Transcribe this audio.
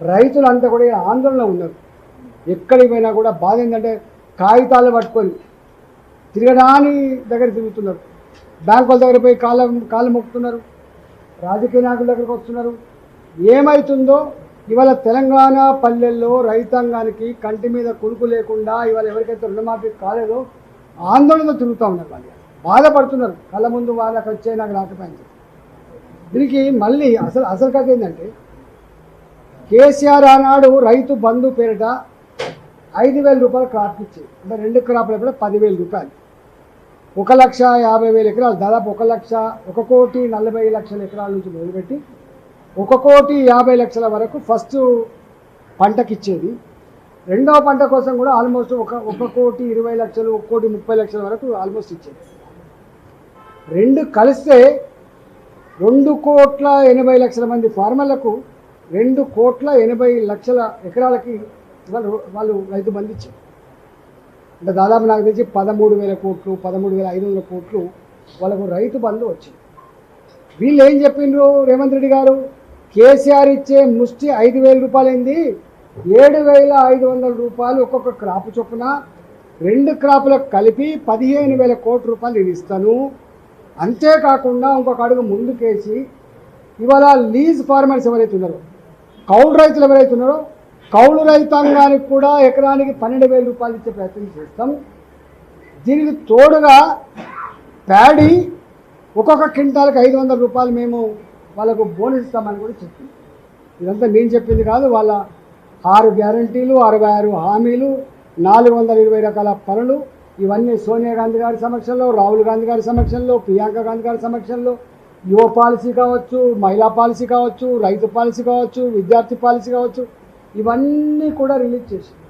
రైతులంతా కూడా ఆందోళనలో ఆందోళన ఉన్నారు. ఎక్కడికి పోయినా కూడా బాధ ఏంటంటే కాగితాలు పట్టుకొని తిరగడాని దగ్గర తిరుగుతున్నారు. బ్యాంకుల దగ్గర పోయి కాళ్ళ కాళ్ళు మొక్కుతున్నారు. రాజకీయ నాయకుల దగ్గరకు వస్తున్నారు. ఏమవుతుందో ఇవాళ తెలంగాణ పల్లెల్లో రైతాంగానికి కంటి మీద కునుకు లేకుండా ఇవాళ ఎవరికైతే రుణమాఫీ కాలేదో ఆందోళనతో తిరుగుతూ ఉన్నారు వాళ్ళు. బాధపడుతున్నారు. కళ్ళ ముందు వాళ్ళకి వచ్చే నాకు రాకపోయింది. దీనికి మళ్ళీ అసలు అసలు కథ ఏంటంటే కేసీఆర్ ఆనాడు రైతు బంధు పేరిట ఐదు వేల రూపాయలు క్రాప్ ఇచ్చింది అంటే రెండు క్రాప్ల కూడా పదివేల రూపాయలు. ఒక లక్ష యాభై వేల ఎకరాలు దాదాపు ఒక లక్ష ఒక కోటి నలభై లక్షల ఎకరాల నుంచి మొదలుపెట్టి ఒక కోటి యాభై లక్షల వరకు ఫస్ట్ పంటకి ఇచ్చేది. రెండవ పంట కోసం కూడా ఆల్మోస్ట్ ఒక ఒక కోటి ఇరవై లక్షలు ఒక కోటి ముప్పై లక్షల వరకు ఆల్మోస్ట్ ఇచ్చేది. రెండు కలిస్తే రెండు కోట్ల ఎనభై లక్షల మంది ఫార్మర్లకు రెండు కోట్ల ఎనభై లక్షల ఎకరాలకి వాళ్ళు వాళ్ళు రైతు బంధు ఇచ్చారు. అంటే దాదాపు నాకు తెలిసి పదమూడు వేల కోట్లు పదమూడు వేల ఐదు వందల కోట్లు వాళ్ళకు రైతు బంధు వచ్చింది. వీళ్ళు ఏం చెప్పిండ్రు రేవంత్ రెడ్డి గారు? కేసీఆర్ ఇచ్చే ముష్టి ఐదు వేల రూపాయలైంది? ఏడు వేల ఐదు వందల రూపాయలు ఒక్కొక్క క్రాప్ చొప్పున రెండు క్రాపులకు కలిపి పదిహేను వేల కోట్ల రూపాయలు నేను ఇస్తాను. అంతేకాకుండా ఇంకొక అడుగు ముందుకేసి ఇవాళ లీజ్ ఫార్మర్స్ ఎవరైతే ఉన్నారో కౌలు రైతులు ఎవరైతే ఉన్నారో కౌలు రైతాంగానికి కూడా ఎకరానికి పన్నెండు వేల రూపాయలు ఇచ్చే ప్రయత్నం చేస్తాం. దీనికి తోడుగా ప్యాడీ ఒక్కొక్క క్వింటాల్కి ఐదు వందల రూపాయలు మేము వాళ్ళకు బోనస్ ఇస్తామని కూడా చెప్పింది. ఇదంతా నేను చెప్పింది కాదు వాళ్ళ ఆరు గ్యారంటీలు అరవై ఆరు హామీలు నాలుగు వందల ఇరవై రకాల పనులు ఇవన్నీ సోనియా గాంధీ గారి సమక్షంలో రాహుల్ గాంధీ గారి సమక్షంలో ప్రియాంక గాంధీ గారి సమక్షంలో యువ పాలసీ కావచ్చు మహిళా పాలసీ కావచ్చు రైతు పాలసీ కావచ్చు విద్యార్థి పాలసీ కావచ్చు ఇవన్నీ కూడా రిలీజ్ చేసింది.